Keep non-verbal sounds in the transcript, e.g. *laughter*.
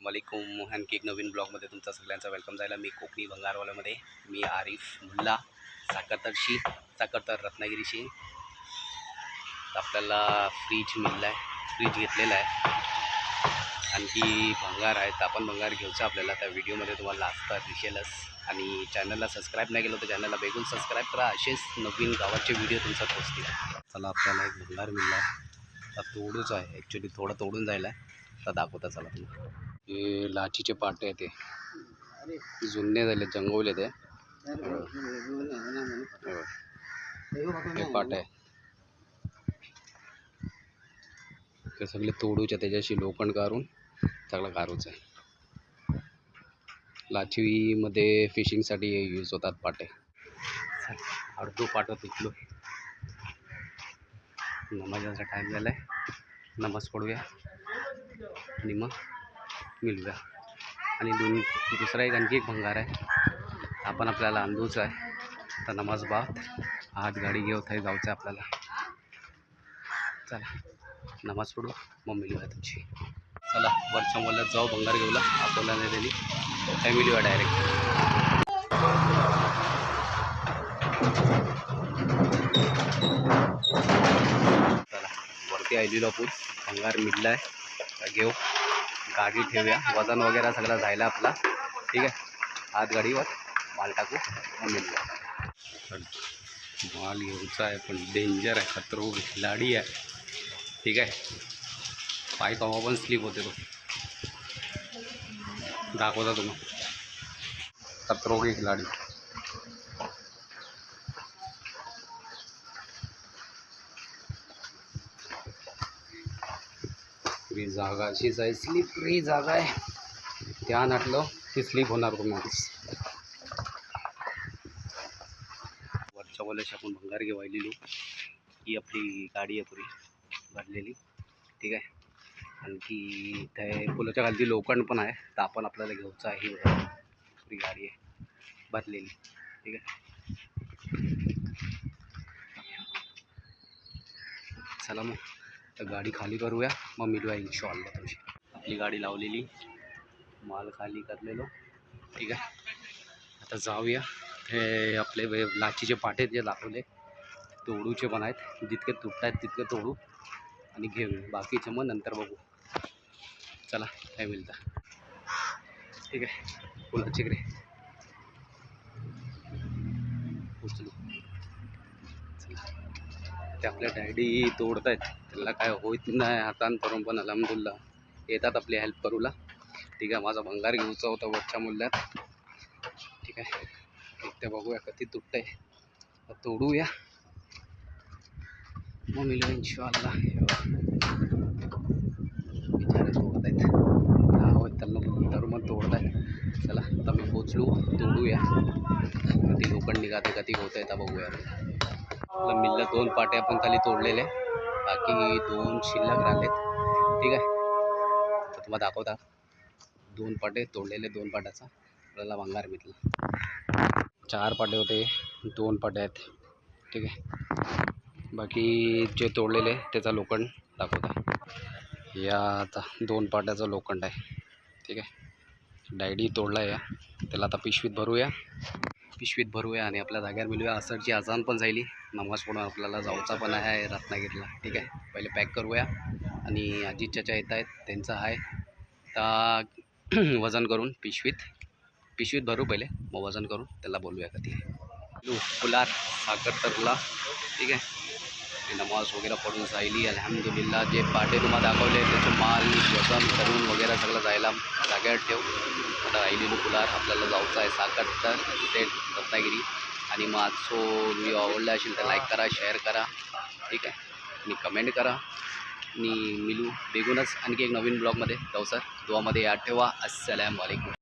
वालेकुम आणखी एक नवीन ब्लॉगमध्ये तुमचा सगळ्यांचा वेलकम झाला मी कोकणी भंगारवाल्यामध्ये मी आरिफ मुल्ला साखरतरशी साखरतर रत्नागिरीशी. आपल्याला फ्रीज मिळला आहे फ्रीज घेतलेला आहे. आणखी भंगार आहे तर आपण भंगार घ्यायचं आपल्याला. त्या व्हिडिओमध्ये तुम्हाला असता दिसेलच. आणि चॅनलला सबस्क्राईब नाही केलं तर चॅनलला बेगून सबस्क्राईब करा. असेच नवीन गावाचे व्हिडिओ तुमचा पोचतील. चला आपल्याला एक भंगार मिळला आता तोडूच आहे. ॲक्च्युली थोडं तोडून जायला आहे. दाखवता चला तुम्ही हे लाचीचे पाटे आहे ते जुने झाले जंगवले ते. पाटे पाट आहे. ते सगळे तोडूचे त्याच्याशी लोखंड काढून सगळं काढूच आहे. लाचीमध्ये फिशिंगसाठी यूज होतात पाटे. अर्धो पाट तुटलो नमाजाचा टाईम झाला आहे नमाज पडूया आणि मग मिळूया. आणि दोन दुसरा एक आणखी एक भंगार आहे. आपण आपल्याला अंदूच आहे. तर नमाज बात आज गाडी घेऊ थंय जायचं आहे आपल्याला. चला नमाज पडू मग मिळूया तुमची चला वरच्या मोल्यात जाऊ भंगार घेऊला. आपल्याला नाही दिली काय मिळूया डायरेक्ट वरती आलेलो आपण भंगार मिळला आहे. घेऊ. गाडी ठेवूया. वज़न वगैरे सगळं जायला आपला. ठीक आहे. हात गाडीवर. माल टाकू. मिळूया माल घ्यायचा आहे डेंजर आहे. खतरो खिलाडी आहे. ठीक आहे. पाय कवा पण स्लिप होते तो. दाखवता तुम्ही खतरो खिलाडी. ही जागा अशीच आहे स्लिपरी जागा आहे. त्या नाटलं की स्लीप होणार तुम्हाला वरच्या वल्याशी आपण भंगार घेवायलेली ही आपली गाडी आहे पुरी भरलेली. ठीक आहे. आणखी त्या पुलाच्या खालची लोखंड पण आहे. तर आपण आपल्याला घ्यायचं आहे. पुरी गाडी आहे. भरलेली. ठीक आहे. चला मग. तर गाडी खाली करूया. मग मिळूया इन्शॉल्ला तुमची आपली गाडी लावलेली. माल खाली करलेलो. ठीक आहे. आता जाऊया. हे आपले वे- लाचीचे पाटे जे दाखवले. तोडूचे पण आहेत. जितके तुटत आहेत तितके तोडू आणि घेऊ. बाकीचे मग नंतर बघू. चला काय मिळतं. ठीक आहे. फुलाची रे उचलू. चला. ते आपल्या डॅडी तोडत आहेत त्याला काय होईत नाही हातान करून पण अलहमदुल्ला येतात आपली हेल्प करूला. ठीक आहे माझा भंगार घेऊचा होता वरच्या मूल्यात. ठीक आहे एक ते बघूया कधी तुटतंय. आहे तोडूया. मग मिळू इन्शॉल्ला बिचारे तोडत आहेत नाव आहेत त्यांना तर मग तोडत आहेत चला आता मी पोचलो. तोडूया. कधी लोकं निघाते कधी होत आहे बघूया. आपलं मिल्ल दोन पाटे आपण खाली तोडलेले बाकी दोन शिल्लक राहिलेत. ठीक आहे. तर तुम्हाला दाखवता. दोन पाटे तोडलेले दोन पाट्याचा आपल्याला भंगार मिळला चार पाटे होते. दोन पाटे आहेत. ठीक आहे. बाकी जे तोडलेले त्याचा लोखंड दाखवता. या आता दोन पाट्याचं लोखंड आहे. ठीक आहे. डायडी तोडला या. त्याला आता पिशवीत भरूया. पिशवीत भरूया आणि आपल्या जाग्यावर मिळूया. असरची अजान पण झाली नमाज पडून आपल्याला जाऊचा पण आहे रत्नागिरीला. ठीक आहे? पहिले पॅक करूया. आणि अजित चाचा येत आहेत त्यांचं आहे. तर *clears throat* वजन करून पिशवीत. पिशवीत भरू पहिले. मग वजन करून त्याला बोलूया कधी. फुलार साखर तरला ठीक आहे? ते नमाज वगैरे पडून जायली अल्हम्दुलिल्लाह जे पाटे तुम्हाला दाखवले त्याचे माल वजन करून वगैरे सगळं जायला जाग्यावर ठेव. आता राहिलेलं फुलार आपल्याला जाऊचं आहे साखर तर ते रत्नागिरी. आणि मग आजचो व्हिडिओ आवडला असेल तर लाईक करा शेअर करा. ठीक आहे? आणि कमेंट करा. आणि मिलू बेगूनच आणखी एक नवीन ब्लॉगमध्ये जाऊ सर दुवामध्ये याद ठेवा. अस्सलाम वालेकुम